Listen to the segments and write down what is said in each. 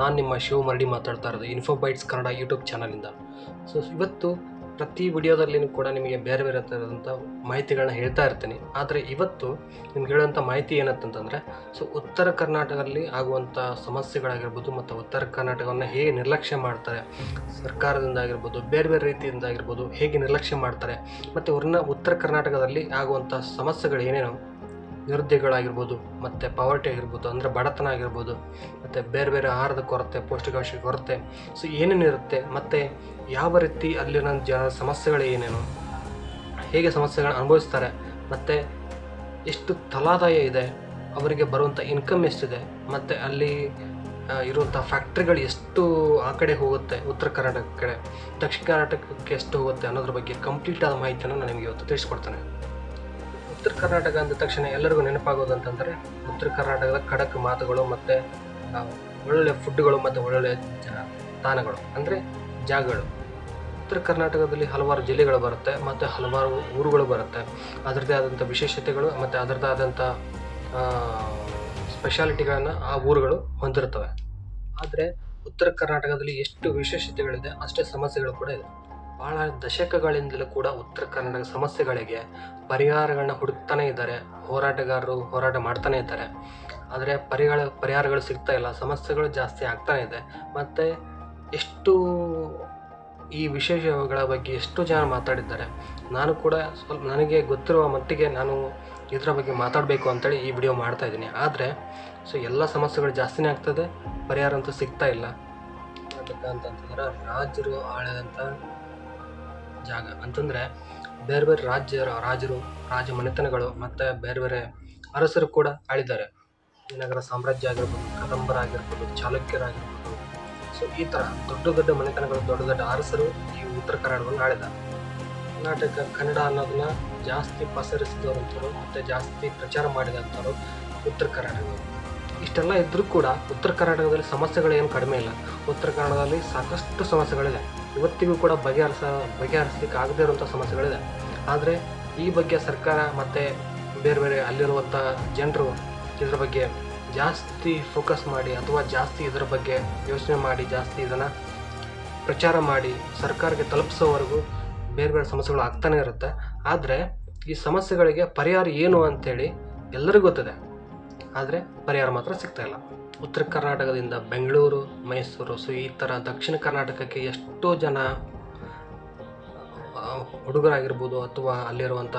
ನಾನು ನಿಮ್ಮ ಶಿವ ಮರಡಿ ಮಾತಾಡ್ತಾ ಇರೋದು ಇನ್ಫೋಬೈಟ್ಸ್ ಕನ್ನಡ ಯೂಟ್ಯೂಬ್ ಚಾನಲಿಂದ ಸೊ ಇವತ್ತು ಪ್ರತಿ ವಿಡಿಯೋದಲ್ಲಿ ಕೂಡ ನಿಮಗೆ ಬೇರೆ ಬೇರೆ ಥರದಂಥ ಮಾಹಿತಿಗಳನ್ನ ಹೇಳ್ತಾ ಇರ್ತೀನಿ. ಆದರೆ ಇವತ್ತು ನಿಮ್ಗೆ ಹೇಳುವಂಥ ಮಾಹಿತಿ ಏನಂತಂತಂದರೆ ಸೊ ಉತ್ತರ ಕರ್ನಾಟಕದಲ್ಲಿ ಆಗುವಂಥ ಸಮಸ್ಯೆಗಳಾಗಿರ್ಬೋದು ಮತ್ತು ಉತ್ತರ ಕರ್ನಾಟಕವನ್ನು ಹೇಗೆ ನಿರ್ಲಕ್ಷ್ಯ ಮಾಡ್ತಾರೆ, ಸರ್ಕಾರದಿಂದ ಆಗಿರ್ಬೋದು, ಬೇರೆ ಬೇರೆ ರೀತಿಯಿಂದ ಆಗಿರ್ಬೋದು ಹೇಗೆ ನಿರ್ಲಕ್ಷ್ಯ ಮಾಡ್ತಾರೆ, ಮತ್ತು ಅವ್ರನ್ನ ಉತ್ತರ ಕರ್ನಾಟಕದಲ್ಲಿ ಆಗುವಂಥ ಸಮಸ್ಯೆಗಳು ಏನೇನು ನಿರುದ್ಯೋಗಗಳಾಗಿರ್ಬೋದು, ಮತ್ತು ಪಾವರ್ಟಿ ಆಗಿರ್ಬೋದು, ಅಂದರೆ ಬಡತನ ಆಗಿರ್ಬೋದು, ಮತ್ತು ಬೇರೆ ಬೇರೆ ಆಹಾರದ ಕೊರತೆ, ಪೌಷ್ಟಿಕಾಂಶ ಕೊರತೆ ಸೊ ಏನೇನಿರುತ್ತೆ ಮತ್ತು ಯಾವ ರೀತಿ ಅಲ್ಲಿನ ಜನ ಸಮಸ್ಯೆಗಳು ಏನೇನು, ಹೇಗೆ ಸಮಸ್ಯೆಗಳನ್ನ ಅನುಭವಿಸ್ತಾರೆ, ಮತ್ತು ಎಷ್ಟು ತಲಾದಾಯ ಇದೆ, ಅವರಿಗೆ ಬರುವಂಥ ಇನ್ಕಮ್ ಎಷ್ಟಿದೆ, ಮತ್ತು ಅಲ್ಲಿ ಇರುವಂಥ ಫ್ಯಾಕ್ಟ್ರಿಗಳು ಎಷ್ಟು ಆ ಕಡೆ ಹೋಗುತ್ತೆ, ಉತ್ತರ ಕರ್ನಾಟಕ ಕಡೆ, ದಕ್ಷಿಣ ಕರ್ನಾಟಕಕ್ಕೆ ಎಷ್ಟು ಹೋಗುತ್ತೆ ಅನ್ನೋದ್ರ ಬಗ್ಗೆ ಕಂಪ್ಲೀಟ್ ಆದ ಮಾಹಿತಿಯನ್ನು ನಾನು ನಿಮಗೆ ಇವತ್ತು ತಿಳಿಸ್ಕೊಡ್ತೇನೆ. ಉತ್ತರ ಕರ್ನಾಟಕ ಅಂದ ತಕ್ಷಣ ಎಲ್ಲರಿಗೂ ನೆನಪಾಗೋದು ಅಂತಂದರೆ, ಉತ್ತರ ಕರ್ನಾಟಕದ ಖಡಕ್ ಮಾತುಗಳು ಮತ್ತು ಒಳ್ಳೊಳ್ಳೆ ಫುಡ್ಗಳು ಮತ್ತು ಒಳ್ಳೊಳ್ಳೆ ತಾಣಗಳು, ಅಂದರೆ ಜಾಗಗಳು. ಉತ್ತರ ಕರ್ನಾಟಕದಲ್ಲಿ ಹಲವಾರು ಜಿಲ್ಲೆಗಳು ಬರುತ್ತೆ, ಮತ್ತು ಹಲವಾರು ಊರುಗಳು ಬರುತ್ತೆ. ಅದರದ್ದೇ ಆದಂಥ ವಿಶೇಷತೆಗಳು, ಮತ್ತು ಅದರದ್ದೇ ಆದಂಥ ಸ್ಪೆಷಾಲಿಟಿಗಳನ್ನು ಆ ಊರುಗಳು ಹೊಂದಿರ್ತವೆ ಆದರೆ, ಉತ್ತರ ಕರ್ನಾಟಕದಲ್ಲಿ ಎಷ್ಟು ವಿಶೇಷತೆಗಳಿದೆ, ಅಷ್ಟೇ ಸಮಸ್ಯೆಗಳು ಕೂಡ ಇದೆ. ಭಾಳ ದಶಕಗಳಿಂದಲೂ ಕೂಡ ಉತ್ತರ ಕರ್ನಾಟಕ ಸಮಸ್ಯೆಗಳಿಗೆ ಪರಿಹಾರಗಳನ್ನ ಹುಡುಕ್ತಾನೆ ಇದ್ದಾರೆ. ಹೋರಾಟಗಾರರು ಹೋರಾಟ ಮಾಡ್ತಾನೆ ಇದ್ದಾರೆ. ಆದರೆ ಪರಿಹಾರ, ಪರಿಹಾರಗಳು ಸಿಗ್ತಾ ಇಲ್ಲ. ಸಮಸ್ಯೆಗಳು ಜಾಸ್ತಿ ಆಗ್ತಾ ಇದೆ. ಮತ್ತು ಎಷ್ಟು ಈ ವಿಶೇಷಗಳ ಬಗ್ಗೆ ಎಷ್ಟು ಜನ ಮಾತಾಡಿದ್ದಾರೆ? ನಾನು ಕೂಡ ಸ್ವಲ್ಪ ನನಗೆ ಗೊತ್ತಿರುವ ಮಟ್ಟಿಗೆ ನಾನು ಇದರ ಬಗ್ಗೆ ಮಾತಾಡಬೇಕು ಅಂತೇಳಿ ಈ ವಿಡಿಯೋ ಮಾಡ್ತಾ ಇದ್ದೀನಿ. ಆದರೆ ಸೊ ಎಲ್ಲ ಸಮಸ್ಯೆಗಳು ಜಾಸ್ತಿನೇ ಆಗ್ತದೆ. ಪರಿಹಾರ ಅಂತೂ ಸಿಗ್ತಾ ಇಲ್ಲ. ಅಂತಂತಂದ್ರೆ ರಾಜರು ಆಳಿದಂಥ ಜಾಗ ಅಂತಂದರೆ ಬೇರೆ ಬೇರೆ ರಾಜ್ಯ ರಾಜರು, ರಾಜ ಮನೆತನಗಳು ಮತ್ತು ಬೇರೆ ಬೇರೆ ಅರಸರು ಕೂಡ ಆಳಿದ್ದಾರೆ. ವಿಜಯನಗರ ಸಾಮ್ರಾಜ್ಯ ಆಗಿರ್ಬೋದು, ಕದಂಬರ ಆಗಿರ್ಬೋದು ಚಾಲುಕ್ಯರಾಗಿರ್ಬೋದು ಸೊ ಈ ಥರ ದೊಡ್ಡ ದೊಡ್ಡ ಮನೆತನಗಳು, ದೊಡ್ಡ ದೊಡ್ಡ ಅರಸರು ಈ ಉತ್ತರ ಕನ್ನಡವನ್ನು ಆಳಿದ್ದಾರೆ. ಕರ್ನಾಟಕ, ಕನ್ನಡ ಅನ್ನೋದನ್ನ ಜಾಸ್ತಿ ಪಸರಿಸಿದವಂಥವ್ರು ಮತ್ತು ಜಾಸ್ತಿ ಪ್ರಚಾರ ಮಾಡಿದಂಥವ್ರು ಉತ್ತರ ಕರ್ನಾಟಕ ಇಷ್ಟೆಲ್ಲ ಇದ್ದರೂ ಕೂಡ ಉತ್ತರ ಕರ್ನಾಟಕದಲ್ಲಿ ಸಮಸ್ಯೆಗಳು ಏನು ಕಡಿಮೆ ಇಲ್ಲ. ಉತ್ತರ ಕನ್ನಡದಲ್ಲಿ ಸಾಕಷ್ಟು ಸಮಸ್ಯೆಗಳಿದೆ. ಇವತ್ತಿಗೂ ಕೂಡ ಬಗೆಹರಿಸ ಬಗೆಹರಿಸಲಿಕ್ಕೆ ಆಗದೇ ಇರುವಂಥ ಸಮಸ್ಯೆಗಳಿದೆ. ಆದರೆ ಈ ಬಗ್ಗೆ ಸರ್ಕಾರ ಮತ್ತು ಬೇರೆ ಬೇರೆ ಅಲ್ಲಿರುವಂಥ ಜನರು ಇದರ ಬಗ್ಗೆ ಜಾಸ್ತಿ ಫೋಕಸ್ ಮಾಡಿ ಅಥವಾ ಜಾಸ್ತಿ ಇದರ ಬಗ್ಗೆ ಯೋಚನೆ ಮಾಡಿ, ಜಾಸ್ತಿ ಇದನ್ನು ಪ್ರಚಾರ ಮಾಡಿ ಸರ್ಕಾರಕ್ಕೆ ತಲುಪಿಸೋವರೆಗೂ ಬೇರೆ ಬೇರೆ ಸಮಸ್ಯೆಗಳು ಆಗ್ತಾನೇ ಇರುತ್ತೆ. ಆದರೆ ಈ ಸಮಸ್ಯೆಗಳಿಗೆ ಪರಿಹಾರ ಏನು ಅಂತೇಳಿ ಎಲ್ಲರಿಗೂ ಗೊತ್ತಿದೆ. ಆದರೆ ಪರಿಹಾರ ಮಾತ್ರ ಸಿಗ್ತಾ ಇಲ್ಲ. ಉತ್ತರ ಕರ್ನಾಟಕದಿಂದ ಬೆಂಗಳೂರು, ಮೈಸೂರು ಸೊ ಈ ಥರ ದಕ್ಷಿಣ ಕರ್ನಾಟಕಕ್ಕೆ ಎಷ್ಟೋ ಜನ ಹುಡುಗರಾಗಿರ್ಬೋದು ಅಥವಾ ಅಲ್ಲಿರುವಂಥ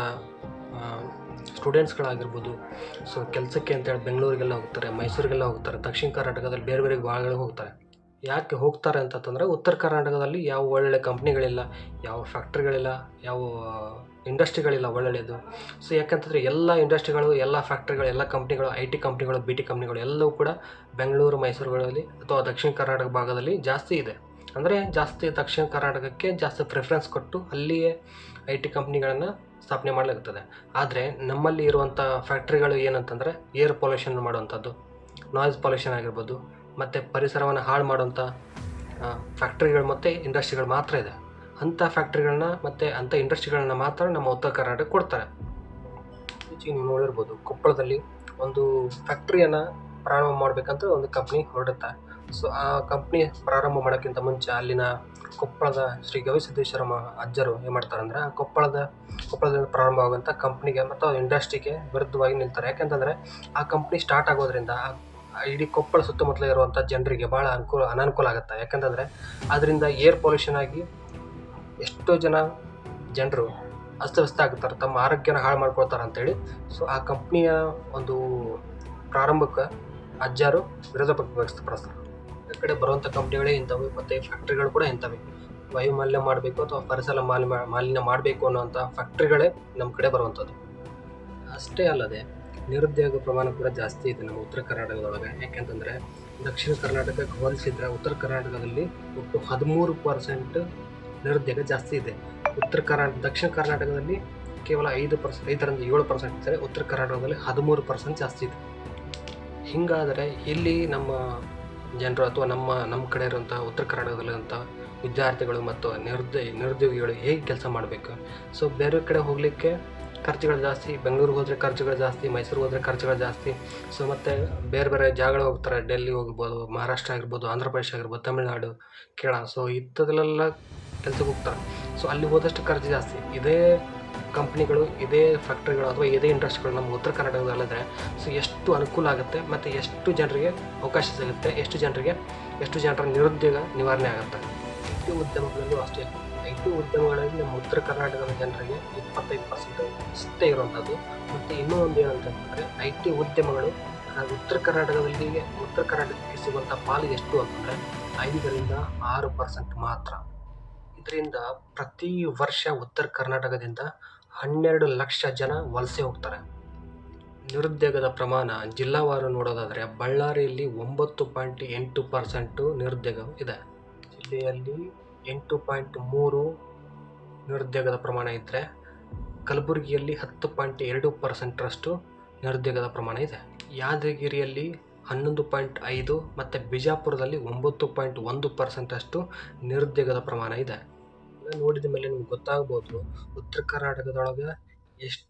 ಸ್ಟೂಡೆಂಟ್ಸ್ಗಳಾಗಿರ್ಬೋದು ಸೊ ಕೆಲಸಕ್ಕೆ ಅಂತೇಳಿ ಬೆಂಗಳೂರಿಗೆಲ್ಲ ಹೋಗ್ತಾರೆ, ಮೈಸೂರಿಗೆಲ್ಲ ಹೋಗ್ತಾರೆ, ದಕ್ಷಿಣ ಕರ್ನಾಟಕದಲ್ಲಿ ಬೇರೆ ಬೇರೆ ಭಾಗಗಳಿಗೆ ಹೋಗ್ತಾರೆ. ಯಾಕೆ ಹೋಗ್ತಾರೆ ಅಂತಂತಂದರೆ ಉತ್ತರ ಕರ್ನಾಟಕದಲ್ಲಿ ಯಾವ ಒಳ್ಳೊಳ್ಳೆ ಕಂಪ್ನಿಗಳಿಲ್ಲ ಯಾವ ಫ್ಯಾಕ್ಟ್ರಿಗಳಿಲ್ಲ ಯಾವ ಇಂಡಸ್ಟ್ರಿಗಳಿಲ್ಲ ಒಳ್ಳೊಳ್ಳೆಯದು ಸೊ ಯಾಕಂತಂದರೆ ಎಲ್ಲ ಇಂಡಸ್ಟ್ರಿಗಳು, ಎಲ್ಲ ಫ್ಯಾಕ್ಟ್ರಿಗಳು, ಎಲ್ಲ ಕಂಪ್ನಿಗಳು, ಐ ಟಿ ಕಂಪ್ನಿಗಳು, ಬಿ ಟಿ ಕಂಪ್ನಿಗಳು ಎಲ್ಲವೂ ಕೂಡ ಬೆಂಗಳೂರು, ಮೈಸೂರುಗಳಲ್ಲಿ ಅಥವಾ ದಕ್ಷಿಣ ಕರ್ನಾಟಕ ಭಾಗದಲ್ಲಿ ಜಾಸ್ತಿ ಇದೆ. ಅಂದರೆ ಜಾಸ್ತಿ ದಕ್ಷಿಣ ಕರ್ನಾಟಕಕ್ಕೆ ಜಾಸ್ತಿ ಪ್ರಿಫರೆನ್ಸ್ ಕೊಟ್ಟು ಅಲ್ಲಿಯೇ ಐ ಟಿ ಕಂಪ್ನಿಗಳನ್ನು ಸ್ಥಾಪನೆ ಮಾಡಲಾಗುತ್ತದೆ ಆದರೆ ನಮ್ಮಲ್ಲಿ ಇರುವಂಥ ಫ್ಯಾಕ್ಟ್ರಿಗಳು ಏನಂತಂದರೆ ಏರ್ ಪೊಲ್ಯೂಷನ್ ಮಾಡುವಂಥದ್ದು ನಾಯ್ಸ್ ಪೊಲ್ಯೂಷನ್ ಆಗಿರ್ಬೋದು, ಮತ್ತು ಪರಿಸರವನ್ನು ಹಾಳು ಮಾಡುವಂಥ ಫ್ಯಾಕ್ಟ್ರಿಗಳು ಮತ್ತು ಇಂಡಸ್ಟ್ರಿಗಳು ಮಾತ್ರ ಇದೆ. ಅಂಥ ಫ್ಯಾಕ್ಟ್ರಿಗಳನ್ನ ಮತ್ತು ಅಂಥ ಇಂಡಸ್ಟ್ರಿಗಳನ್ನ ಮಾತ್ರ ನಮ್ಮ ಉತ್ತರ ಕರ್ನಾಟಕ ಕೊಡ್ತಾರೆ. ಇತ್ತೀಚೆಗೆ ನೀವು ನೋಡಿರ್ಬೋದು, ಕೊಪ್ಪಳದಲ್ಲಿ ಒಂದು ಫ್ಯಾಕ್ಟ್ರಿಯನ್ನು ಪ್ರಾರಂಭ ಮಾಡಬೇಕಂತ ಒಂದು ಕಂಪ್ನಿ ಹೊರಡುತ್ತೆ. ಸೊ ಆ ಕಂಪ್ನಿ ಪ್ರಾರಂಭ ಮಾಡೋಕ್ಕಿಂತ ಮುಂಚೆ ಅಲ್ಲಿನ ಕೊಪ್ಪಳದ ಶ್ರೀ ಗವಿಸಿದ್ದೇಶ್ವರ ಅಜ್ಜರು ಏನು ಮಾಡ್ತಾರೆ ಅಂದ್ರೆ ಕೊಪ್ಪಳದ, ಕೊಪ್ಪಳದಿಂದ ಪ್ರಾರಂಭ ಆಗುವಂಥ ಕಂಪ್ನಿಗೆ ಮತ್ತು ಇಂಡಸ್ಟ್ರಿಗೆ ವಿರುದ್ಧವಾಗಿ ನಿಲ್ತಾರೆ. ಯಾಕೆಂತಂದರೆ, ಆ ಕಂಪ್ನಿ ಸ್ಟಾರ್ಟ್ ಆಗೋದ್ರಿಂದ ಇಡೀ ಕೊಪ್ಪಳ ಸುತ್ತಮುತ್ತಲ ಇರುವಂಥ ಜನರಿಗೆ ಭಾಳ ಅನುಕೂಲ, ಅನಾನುಕೂಲ ಆಗುತ್ತೆ. ಯಾಕಂತಂದರೆ, ಅದರಿಂದ ಏರ್ ಪೊಲ್ಯೂಷನ್ ಆಗಿ ಎಷ್ಟೋ ಜನ ಜನರು ಅಸ್ತವ್ಯಸ್ತ ಆಗ್ತಾರೆ, ತಮ್ಮ ಆರೋಗ್ಯನ ಹಾಳು ಮಾಡ್ಕೊಳ್ತಾರೆ ಅಂತೇಳಿ. ಸೊ ಆ ಕಂಪ್ನಿಯ ಒಂದು ಪ್ರಾರಂಭಕ್ಕೆ ಅಜ್ಜಾರು ವಿರೋಧ ವ್ಯಕ್ತಪಡಿಸ್ತಾರೆ. ಈ ಕಡೆ ಬರುವಂಥ ಕಂಪ್ನಿಗಳೇ ಇಂಥವು, ಮತ್ತು ಫ್ಯಾಕ್ಟ್ರಿಗಳು ಕೂಡ ಇಂಥವೆ. ವಾಯುಮಾಲಿನ್ಯ ಮಾಡಬೇಕು ಅಥವಾ ಪರಿಸರ ಮಾಲಿ, ಮಾಲಿನ್ಯ ಮಾಡಬೇಕು ಅನ್ನೋವಂಥ ಫ್ಯಾಕ್ಟ್ರಿಗಳೇ ನಮ್ಮ ಕಡೆ ಬರುವಂಥದ್ದು. ಅಷ್ಟೇ ಅಲ್ಲದೆ, ನಿರುದ್ಯೋಗ ಪ್ರಮಾಣ ಕೂಡ ಜಾಸ್ತಿ ಇದೆ ನಮ್ಮ ಉತ್ತರ ಕರ್ನಾಟಕದೊಳಗೆ. ಯಾಕೆಂತಂದರೆ, ದಕ್ಷಿಣ ಕರ್ನಾಟಕಕ್ಕೆ ಹೋಲಿಸಿದ್ರೆ ಉತ್ತರ ಕರ್ನಾಟಕದಲ್ಲಿ ಒಟ್ಟು ಹದಿಮೂರು ಪರ್ಸೆಂಟ್ ನಿರುದ್ಯೋಗ ಜಾಸ್ತಿ ಇದೆ. ಉತ್ತರ ಕರ್ನಾಟಕ, ದಕ್ಷಿಣ ಕರ್ನಾಟಕದಲ್ಲಿ ಕೇವಲ ಐದು ಪರ್ಸೆಂಟ್ ಐದರಿಂದ ಏಳು ಪರ್ಸೆಂಟ್ ಇದ್ದರೆ ಉತ್ತರ ಕರ್ನಾಟಕದಲ್ಲಿ ಹದಿಮೂರು ಪರ್ಸೆಂಟ್ ಜಾಸ್ತಿ ಇದೆ. ಹಿಂಗಾದರೆ ಇಲ್ಲಿ ನಮ್ಮ ಜನರು ಅಥವಾ ನಮ್ಮ ನಮ್ಮ ಕಡೆ ಇರುವಂಥ ಉತ್ತರ ಕರ್ನಾಟಕದಲ್ಲಿರುವಂಥ ವಿದ್ಯಾರ್ಥಿಗಳು ಮತ್ತು ನಿರುದ್ಯ, ನಿರುದ್ಯೋಗಿಗಳು ಹೇಗೆ ಕೆಲಸ ಮಾಡಬೇಕು? ಸೊ, ಬೇರೆ ಕಡೆ ಹೋಗಲಿಕ್ಕೆ ಖರ್ಚುಗಳು ಜಾಸ್ತಿ, ಬೆಂಗಳೂರಿಗೆ ಹೋದರೆ ಖರ್ಚುಗಳು ಜಾಸ್ತಿ, ಮೈಸೂರಿಗೆ ಹೋದರೆ ಖರ್ಚುಗಳು ಜಾಸ್ತಿ. ಸೊ, ಮತ್ತು ಬೇರೆ ಬೇರೆ ಜಾಗಗಳು ಹೋಗ್ತಾರೆ. ಡೆಲ್ಲಿ ಹೋಗ್ಬೋದು, ಮಹಾರಾಷ್ಟ್ರ ಆಗಿರ್ಬೋದು, ಆಂಧ್ರ ಪ್ರದೇಶ ಆಗಿರ್ಬೋದು, ತಮಿಳುನಾಡು, ಕೇರಳ. ಸೊ, ಇಂಥದ್ರಲ್ಲೆಲ್ಲ ಕೆಲ್ಸಕ್ಕೆ ಹೋಗ್ತಾರೆ ಸೊ ಅಲ್ಲಿ ಹೋದಷ್ಟು ಖರ್ಚು ಜಾಸ್ತಿ. ಇದೇ ಕಂಪ್ನಿಗಳು ಇದೇ ಫ್ಯಾಕ್ಟ್ರಿಗಳು ಅಥವಾ ಇದೇ ಇಂಡಸ್ಟ್ರಿಗಳು ನಮ್ಮ ಉತ್ತರ ಕರ್ನಾಟಕದಲ್ಲಿದ್ದರೆ ಸೊ ಎಷ್ಟು ಅನುಕೂಲ ಆಗುತ್ತೆ ಮತ್ತು ಎಷ್ಟು ಜನರಿಗೆ ಅವಕಾಶ ಸಿಗುತ್ತೆ, ಎಷ್ಟು ಜನರಿಗೆ, ಎಷ್ಟು ಜನರ ನಿರುದ್ಯೋಗ ನಿವಾರಣೆ ಆಗುತ್ತೆ. ಐ ಟಿ ಉದ್ಯಮಗಳಲ್ಲೂ ಅಷ್ಟೇ. ಐ ಟಿ ಉದ್ಯಮಗಳಲ್ಲಿ ನಮ್ಮ ಉತ್ತರ ಕರ್ನಾಟಕದ ಜನರಿಗೆ ಇಪ್ಪತ್ತೈದು ಪರ್ಸೆಂಟ್ ಅಷ್ಟೇ ಇರುವಂಥದ್ದು. ಮತ್ತು ಇನ್ನೂ ಒಂದು ಏನಂತಂದರೆ ಐ ಟಿ ಉದ್ಯಮಗಳು ಉತ್ತರ ಕರ್ನಾಟಕದಲ್ಲಿ ಉತ್ತರ ಕರ್ನಾಟಕಕ್ಕೆ ಸಿಗುವಂಥ ಪಾಲು ಎಷ್ಟು ಅಂತಂದರೆ, ಐದರಿಂದ ಆರು ಪರ್ಸೆಂಟ್ ಮಾತ್ರ. ಇದರಿಂದ ಪ್ರತಿ ವರ್ಷ ಉತ್ತರ ಕರ್ನಾಟಕದಿಂದ ಹನ್ನೆರಡು ಲಕ್ಷ ಜನ ವಲಸೆ ಹೋಗ್ತಾರೆ. ನಿರುದ್ಯೋಗದ ಪ್ರಮಾಣ ಜಿಲ್ಲಾವಾರು ನೋಡೋದಾದರೆ ಬಳ್ಳಾರಿಯಲ್ಲಿ ಒಂಬತ್ತು ಪಾಯಿಂಟ್ ಎಂಟು ಪರ್ಸೆಂಟು ನಿರುದ್ಯೋಗ ಇದೆ. ಜಿಲ್ಲೆಯಲ್ಲಿ ಎಂಟು ಪಾಯಿಂಟ್ ಮೂರು ನಿರುದ್ಯೋಗದ ಪ್ರಮಾಣ ಇದ್ದರೆ ಕಲಬುರಗಿಯಲ್ಲಿ ಹತ್ತು ಪಾಯಿಂಟ್ ಎರಡು ಪರ್ಸೆಂಟ್ರಷ್ಟು ನಿರುದ್ಯೋಗದ ಪ್ರಮಾಣ ಇದೆ. ಯಾದಗಿರಿಯಲ್ಲಿ ಹನ್ನೊಂದು ಪಾಯಿಂಟ್ ಐದು ಮತ್ತು ಬಿಜಾಪುರದಲ್ಲಿ ಒಂಬತ್ತು ಪಾಯಿಂಟ್ ಒಂದು ಪರ್ಸೆಂಟಷ್ಟು ನಿರುದ್ಯೋಗದ ಪ್ರಮಾಣ ಇದೆ. ನೋಡಿದ ಮೇಲೆ ನಿಮ್ಗೆ ಗೊತ್ತಾಗ್ಬೋದು, ಉತ್ತರ ಕರ್ನಾಟಕದೊಳಗೆ ಎಷ್ಟು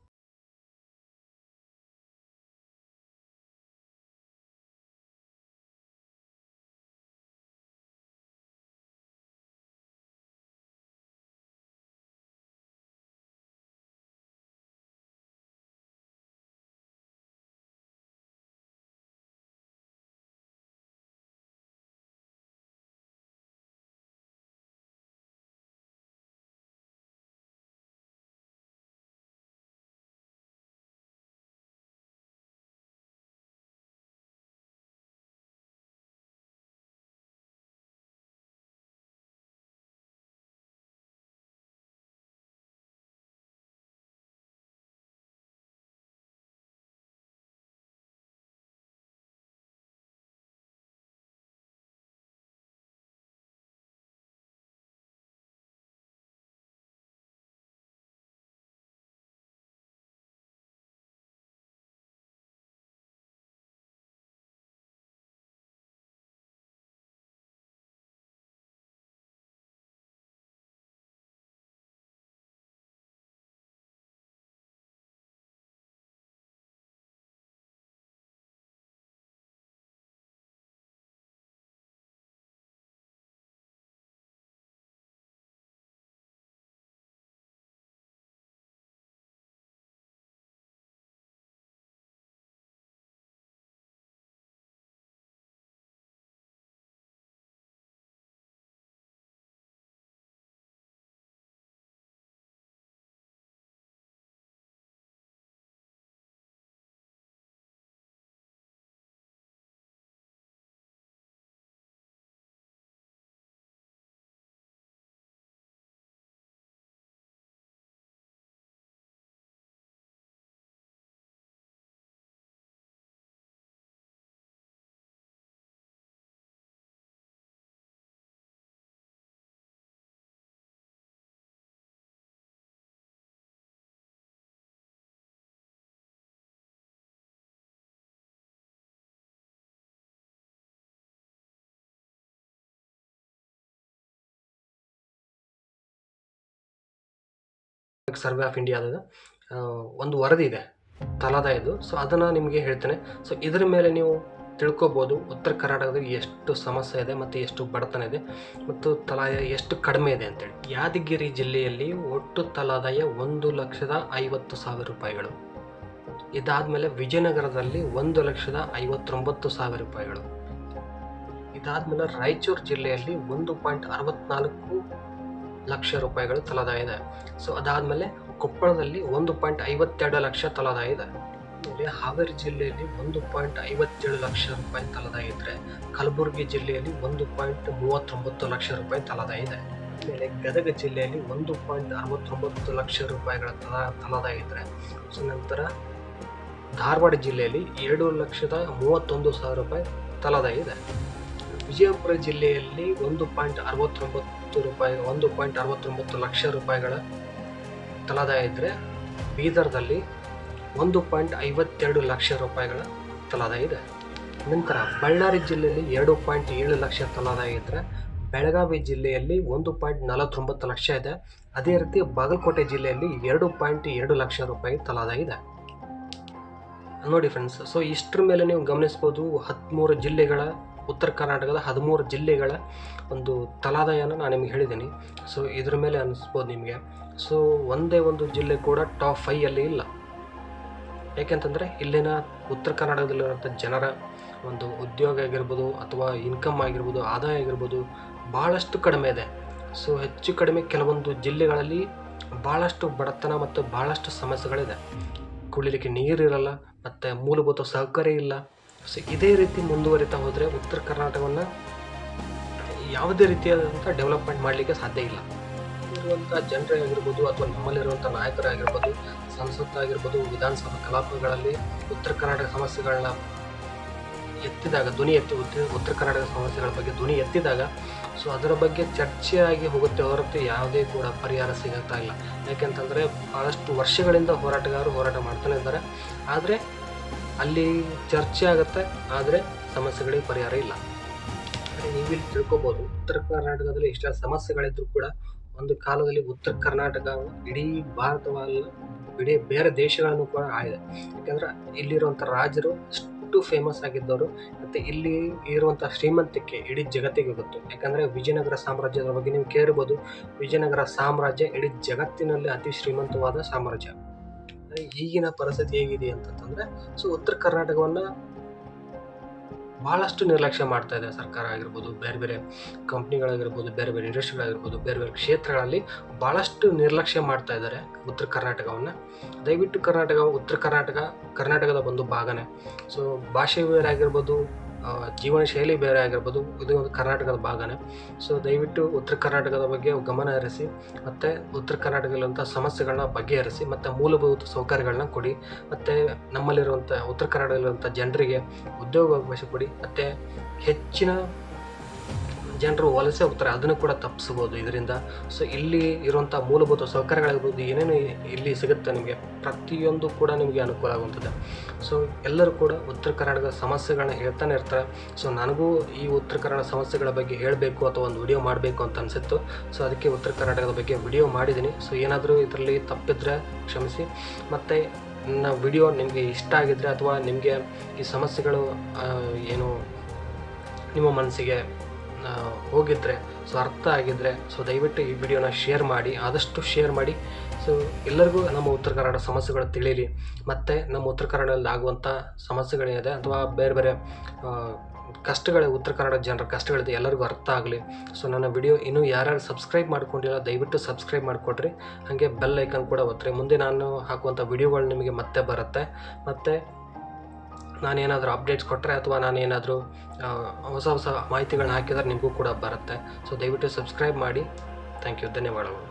ಸರ್ವೆ ಆಫ್ ಇಂಡಿಯಾದ ಒಂದು ವರದಿ ಇದೆ ತಲಾದಾಯದು ಸೊ ಅದನ್ನು ನಿಮಗೆ ಹೇಳ್ತೇನೆ. ಸೊ ಇದರ ಮೇಲೆ ನೀವು ತಿಳ್ಕೊಬೋದು ಉತ್ತರ ಕರ್ನಾಟಕದಲ್ಲಿ ಎಷ್ಟು ಸಮಸ್ಯೆ ಇದೆ ಮತ್ತು ಎಷ್ಟು ಬಡತನ ಇದೆ ಮತ್ತು ತಲಾಯ ಎಷ್ಟು ಕಡಿಮೆ ಇದೆ ಅಂತೇಳಿ. ಯಾದಗಿರಿ ಜಿಲ್ಲೆಯಲ್ಲಿ ಒಟ್ಟು ತಲಾದಾಯ ಒಂದು ಲಕ್ಷದ ಐವತ್ತು ಸಾವಿರ ರೂಪಾಯಿಗಳು. ಇದಾದಮೇಲೆ ವಿಜಯನಗರದಲ್ಲಿ ಒಂದು ಲಕ್ಷದ ಐವತ್ತೊಂಬತ್ತು ಸಾವಿರ ರೂಪಾಯಿಗಳು. ಇದಾದಮೇಲೆ ರಾಯಚೂರು ಜಿಲ್ಲೆಯಲ್ಲಿ ಒಂದು ಪಾಯಿಂಟ್ ಅರವತ್ನಾಲ್ಕು ಲಕ್ಷ ರೂಪಾಯಿಗಳು ತಲಾದಾಯ ಇದೆ. ಸೊ ಅದಾದಮೇಲೆ ಕೊಪ್ಪಳದಲ್ಲಿ ಒಂದು ಪಾಯಿಂಟ್ ಐವತ್ತೆರಡು ಲಕ್ಷ ತಲಾದಾಯ ಇದೆ. ಹಾವೇರಿ ಜಿಲ್ಲೆಯಲ್ಲಿ ಒಂದು ಪಾಯಿಂಟ್ ಐವತ್ತೇಳು ಲಕ್ಷ ರೂಪಾಯಿ ತಲಾದಾಯ ಇದ್ದರೆ ಕಲಬುರಗಿ ಜಿಲ್ಲೆಯಲ್ಲಿ ಒಂದು ಪಾಯಿಂಟ್ ಮೂವತ್ತೊಂಬತ್ತು ಲಕ್ಷ ರೂಪಾಯಿ ತಲಾದಾಯ ಇದೆ. ಆಮೇಲೆ ಗದಗ ಜಿಲ್ಲೆಯಲ್ಲಿ ಒಂದು ಪಾಯಿಂಟ್ ಅರವತ್ತೊಂಬತ್ತು ಲಕ್ಷ ರೂಪಾಯಿಗಳ ತಲಾ, ತಲಾದಾಯ ಇದ್ದರೆ ಸೊ ನಂತರ ಧಾರವಾಡ ಜಿಲ್ಲೆಯಲ್ಲಿ ಎರಡು ಲಕ್ಷದ ಮೂವತ್ತೊಂದು ಸಾವಿರ ರೂಪಾಯಿ ತಲಾದಾಯ ಇದೆ. ವಿಜಯಪುರ ಜಿಲ್ಲೆಯಲ್ಲಿ ಒಂದು ಪಾಯಿಂಟ್ ಅರವತ್ತೊಂಬತ್ತು ರೂಪಾಯಿ, ಒಂದು ಪಾಯಿಂಟ್ ಅರವತ್ತೊಂಬತ್ತು ಲಕ್ಷ ರೂಪಾಯಿಗಳ ತಲಾದಾಯ ಇದ್ದರೆ ಬೀದರ್ದಲ್ಲಿ ಒಂದು ಪಾಯಿಂಟ್ ಐವತ್ತೆರಡು ಲಕ್ಷ ರೂಪಾಯಿಗಳ ತಲಾದಾಯ ಇದೆ. ನಂತರ ಬಳ್ಳಾರಿ ಜಿಲ್ಲೆಯಲ್ಲಿ ಎರಡು ಪಾಯಿಂಟ್ ಏಳು ಲಕ್ಷ ತಲಾದಾಯ ಇದ್ದರೆ ಬೆಳಗಾವಿ ಜಿಲ್ಲೆಯಲ್ಲಿ ಒಂದು ಪಾಯಿಂಟ್ ನಲವತ್ತೊಂಬತ್ತು ಲಕ್ಷ ಇದೆ. ಅದೇ ರೀತಿ ಬಾಗಲಕೋಟೆ ಜಿಲ್ಲೆಯಲ್ಲಿ ಎರಡು ಪಾಯಿಂಟ್ ಎರಡು ಲಕ್ಷ ರೂಪಾಯಿ ತಲಾದಾಗಿದೆ ನೋಡಿ ಫ್ರೆಂಡ್ಸ್ ಸೊ ಇಷ್ಟರ ಮೇಲೆ ನೀವು ಗಮನಿಸ್ಬೋದು ಹದಿಮೂರು ಜಿಲ್ಲೆಗಳ ಉತ್ತರ ಕರ್ನಾಟಕದ ಹದಿಮೂರು ಜಿಲ್ಲೆಗಳ ಒಂದು ತಲಾದಾಯನ ನಾನು ನಿಮಗೆ ಹೇಳಿದ್ದೀನಿ. ಸೊ ಇದ್ರ ಮೇಲೆ ಅನಿಸ್ಬೋದು ನಿಮಗೆ. ಸೊ ಒಂದೇ ಒಂದು ಜಿಲ್ಲೆ ಕೂಡ ಟಾಪ್ ಫೈಯಲ್ಲಿ ಇಲ್ಲ. ಯಾಕೆಂತಂದರೆ ಇಲ್ಲಿನ ಉತ್ತರ ಕರ್ನಾಟಕದಲ್ಲಿರುವಂಥ ಜನರ ಒಂದು ಉದ್ಯೋಗ ಆಗಿರ್ಬೋದು ಅಥವಾ ಇನ್ಕಮ್ ಆಗಿರ್ಬೋದು, ಆದಾಯ ಆಗಿರ್ಬೋದು ಭಾಳಷ್ಟು ಕಡಿಮೆ ಇದೆ. ಸೊ ಹೆಚ್ಚು ಕಡಿಮೆ ಕೆಲವೊಂದು ಜಿಲ್ಲೆಗಳಲ್ಲಿ ಭಾಳಷ್ಟು ಬಡತನ ಮತ್ತು ಭಾಳಷ್ಟು ಸಮಸ್ಯೆಗಳಿದೆ. ಕುಡಿಲಿಕ್ಕೆ ನೀರಿರಲ್ಲ, ಮತ್ತು ಮೂಲಭೂತ ಸೌಕರ್ಯ ಇಲ್ಲ ಸೊ ಇದೇ ರೀತಿ ಮುಂದುವರಿತಾ ಹೋದರೆ ಉತ್ತರ ಕರ್ನಾಟಕವನ್ನು ಯಾವುದೇ ರೀತಿಯಾದಂಥ ಡೆವಲಪ್ಮೆಂಟ್ ಮಾಡಲಿಕ್ಕೆ ಸಾಧ್ಯ ಇಲ್ಲ. ಇರುವಂಥ ಜನರೇ ಆಗಿರ್ಬೋದು ಅಥವಾ ನಮ್ಮಲ್ಲಿರುವಂಥ ನಾಯಕರಾಗಿರ್ಬೋದು ಸಂಸತ್ತಾಗಿರ್ಬೋದು, ವಿಧಾನಸಭಾ ಕಲಾಪಗಳಲ್ಲಿ ಉತ್ತರ ಕರ್ನಾಟಕ ಸಮಸ್ಯೆಗಳನ್ನ ಎತ್ತಿದಾಗ, ಧ್ವನಿ ಎತ್ತಿ, ಉತ್ತರ ಉತ್ತರ ಕರ್ನಾಟಕ ಸಮಸ್ಯೆಗಳ ಬಗ್ಗೆ ಧ್ವನಿ ಎತ್ತಿದಾಗ, ಸೊ ಅದರ ಬಗ್ಗೆ ಚರ್ಚೆಯಾಗಿ ಹೋಗುತ್ತೆ ಹೊರತು ಯಾವುದೇ ಕೂಡ ಪರಿಹಾರ ಸಿಗುತ್ತಾ ಇಲ್ಲ. ಯಾಕೆಂತಂದರೆ ಭಾಳಷ್ಟು ವರ್ಷಗಳಿಂದ ಹೋರಾಟಗಾರರು ಹೋರಾಟ ಮಾಡ್ತಾನೆ ಇದ್ದಾರೆ. ಆದರೆ ಅಲ್ಲಿ ಚರ್ಚೆ ಆಗುತ್ತೆ, ಆದರೆ ಸಮಸ್ಯೆಗಳಿಗೆ ಪರಿಹಾರ ಇಲ್ಲ. ನೀವಿಲ್ಲಿ ತಿಳ್ಕೊಬೋದು, ಉತ್ತರ ಕರ್ನಾಟಕದಲ್ಲಿ ಇಷ್ಟ ಸಮಸ್ಯೆಗಳಿದ್ರು ಕೂಡ ಒಂದು ಕಾಲದಲ್ಲಿ ಉತ್ತರ ಕರ್ನಾಟಕ ಇಡೀ ಭಾರತವಲ್ಲ, ಇಡೀ ಬೇರೆ ದೇಶಗಳನ್ನು ಕೂಡ ಆಗಿದೆ. ಯಾಕಂದ್ರೆ ಇಲ್ಲಿರುವಂಥ ರಾಜರು ಅಷ್ಟು ಫೇಮಸ್ ಆಗಿದ್ದವರು, ಮತ್ತು ಇಲ್ಲಿ ಇರುವಂಥ ಶ್ರೀಮಂತಿಕೆ ಇಡೀ ಜಗತ್ತಿಗೆ ಗೊತ್ತು. ಯಾಕಂದರೆ ವಿಜಯನಗರ ಸಾಮ್ರಾಜ್ಯದ ಬಗ್ಗೆ ನೀವು ಕೇಳಿರ್ಬೋದು ವಿಜಯನಗರ ಸಾಮ್ರಾಜ್ಯ ಇಡೀ ಜಗತ್ತಿನಲ್ಲಿ ಅತಿ ಶ್ರೀಮಂತವಾದ ಸಾಮ್ರಾಜ್ಯ. ಈಗಿನ ಪರಿಸ್ಥಿತಿ ಹೇಗಿದೆ ಅಂತಂದ್ರೆ ಸೊ ಉತ್ತರ ಕರ್ನಾಟಕವನ್ನು ಭಾಳಷ್ಟು ನಿರ್ಲಕ್ಷ್ಯ ಮಾಡ್ತಾ ಇದೆ ಸರ್ಕಾರ ಆಗಿರ್ಬೋದು, ಬೇರೆ ಬೇರೆ ಕಂಪ್ನಿಗಳಾಗಿರ್ಬೋದು, ಬೇರೆ ಬೇರೆ ಇಂಡಸ್ಟ್ರಿಗಳಾಗಿರ್ಬೋದು ಬೇರೆ ಬೇರೆ ಕ್ಷೇತ್ರಗಳಲ್ಲಿ ಭಾಳಷ್ಟು ನಿರ್ಲಕ್ಷ್ಯ ಮಾಡ್ತಾ ಇದ್ದಾರೆ ಉತ್ತರ ಕರ್ನಾಟಕವನ್ನು. ದಯವಿಟ್ಟು ಕರ್ನಾಟಕ, ಉತ್ತರ ಕರ್ನಾಟಕ, ಕರ್ನಾಟಕದ ಒಂದು ಭಾಗನೇ. ಸೊ ಭಾಷೆ ಆಗಿರ್ಬೋದು ಜೀವನ ಶೈಲಿ ಬೇರೆ ಆಗಿರ್ಬೋದು. ಇದು ಒಂದು ಕರ್ನಾಟಕದ ಭಾಗನೇ. ಸೊ ದಯವಿಟ್ಟು ಉತ್ತರ ಕರ್ನಾಟಕದ ಬಗ್ಗೆ ಗಮನ ಹರಿಸಿ, ಮತ್ತು ಉತ್ತರ ಕರ್ನಾಟಕದಲ್ಲಿರುವಂಥ ಸಮಸ್ಯೆಗಳನ್ನ ಬಗೆಹರಿಸಿ, ಮತ್ತು ಮೂಲಭೂತ ಸೌಕರ್ಯಗಳನ್ನ ಕೊಡಿ, ಮತ್ತು ನಮ್ಮಲ್ಲಿರುವಂಥ ಉತ್ತರ ಕರ್ನಾಟಕದಲ್ಲಿರುವಂಥ ಜನರಿಗೆ ಉದ್ಯೋಗಾವಕಾಶ ಕೊಡಿ, ಮತ್ತು ಹೆಚ್ಚಿನ ಜನರು ವಲಸೆ ಹೋಗ್ತಾರೆ, ಅದನ್ನು ಕೂಡ ತಪ್ಪಿಸ್ಬೋದು ಇದರಿಂದ. ಸೊ ಇಲ್ಲಿ ಇರುವಂಥ ಮೂಲಭೂತ ಸೌಕರ್ಯಗಳಾಗಿರ್ಬೋದು ಏನೇನು ಇಲ್ಲಿ ಸಿಗುತ್ತೆ ನಿಮಗೆ? ಪ್ರತಿಯೊಂದು ಕೂಡ ನಿಮಗೆ ಅನುಕೂಲ ಆಗುವಂಥದ್ದು. ಸೊ ಎಲ್ಲರೂ ಕೂಡ ಉತ್ತರ ಕರ್ನಾಟಕದ ಸಮಸ್ಯೆಗಳನ್ನ ಹೇಳ್ತಾನೆ ಇರ್ತಾರೆ. ಸೊ ನನಗೂ ಈ ಉತ್ತರ ಕನ್ನಡ ಸಮಸ್ಯೆಗಳ ಬಗ್ಗೆ ಹೇಳಬೇಕು ಅಥವಾ ಒಂದು ವಿಡಿಯೋ ಮಾಡಬೇಕು ಅಂತ ಅನಿಸಿತ್ತು. ಸೊ ಅದಕ್ಕೆ ಉತ್ತರ ಕರ್ನಾಟಕದ ಬಗ್ಗೆ ವಿಡಿಯೋ ಮಾಡಿದ್ದೀನಿ. ಸೊ ಏನಾದರೂ ಇದರಲ್ಲಿ ತಪ್ಪಿದ್ರೆ ಕ್ಷಮಿಸಿ. ಮತ್ತು, ನನ್ನ ವಿಡಿಯೋ ನಿಮಗೆ ಇಷ್ಟ ಆಗಿದ್ದರೆ ಅಥವಾ ನಿಮಗೆ ಈ ಸಮಸ್ಯೆಗಳು ಏನು ನಿಮ್ಮ ಮನಸ್ಸಿಗೆ ಹೋಗಿದ್ರೆ, ಸೊ ಅರ್ಥ ಆಗಿದ್ದರೆ ಸೊ ದಯವಿಟ್ಟು ಈ ವಿಡಿಯೋನ ಶೇರ್ ಮಾಡಿ, ಆದಷ್ಟು ಶೇರ್ ಮಾಡಿ. ಸೊ ಎಲ್ಲರಿಗೂ ನಮ್ಮ ಉತ್ತರ ಕನ್ನಡ ಸಮಸ್ಯೆಗಳು ತಿಳಿಯಲಿ ಮತ್ತು ನಮ್ಮ ಉತ್ತರ ಕನ್ನಡದಲ್ಲಿ ಆಗುವಂಥ ಸಮಸ್ಯೆಗಳೇನಿದೆ ಅಥವಾ ಬೇರೆ ಬೇರೆ ಕಷ್ಟಗಳು ಉತ್ತರ ಕನ್ನಡ ಜನರ ಕಷ್ಟಗಳಿದೆ, ಎಲ್ಲರಿಗೂ ಅರ್ಥ ಆಗಲಿ. ಸೊ ನನ್ನ ವಿಡಿಯೋ ಇನ್ನೂ ಯಾರ್ಯಾರು ಸಬ್ಸ್ಕ್ರೈಬ್ ಮಾಡ್ಕೊಂಡಿಲ್ಲ, ದಯವಿಟ್ಟು ಸಬ್ಸ್ಕ್ರೈಬ್ ಮಾಡಿಕೊಡ್ರಿ. ಹಾಗೆ ಬೆಲ್ ಐಕನ್ ಕೂಡ ಒತ್ತಿರಿ. ಮುಂದೆ ನಾನು ಹಾಕುವಂಥ ವಿಡಿಯೋಗಳು ನಿಮಗೆ ಮತ್ತೆ ಬರುತ್ತೆ. ಮತ್ತು ನಾನೇನಾದರೂ ಅಪ್ಡೇಟ್ಸ್ ಕೊಟ್ಟರೆ ಅಥವಾ ನಾನೇನಾದರೂ ಹೊಸ ಹೊಸ ಮಾಹಿತಿಗಳನ್ನ ಹಾಕಿದರೆ ನಿಮಗೂ ಕೂಡ ಬರುತ್ತೆ. ಸೊ ದಯವಿಟ್ಟು ಸಬ್ಸ್ಕ್ರೈಬ್ ಮಾಡಿ. ಥ್ಯಾಂಕ್ ಯು ಧನ್ಯವಾದಗಳು.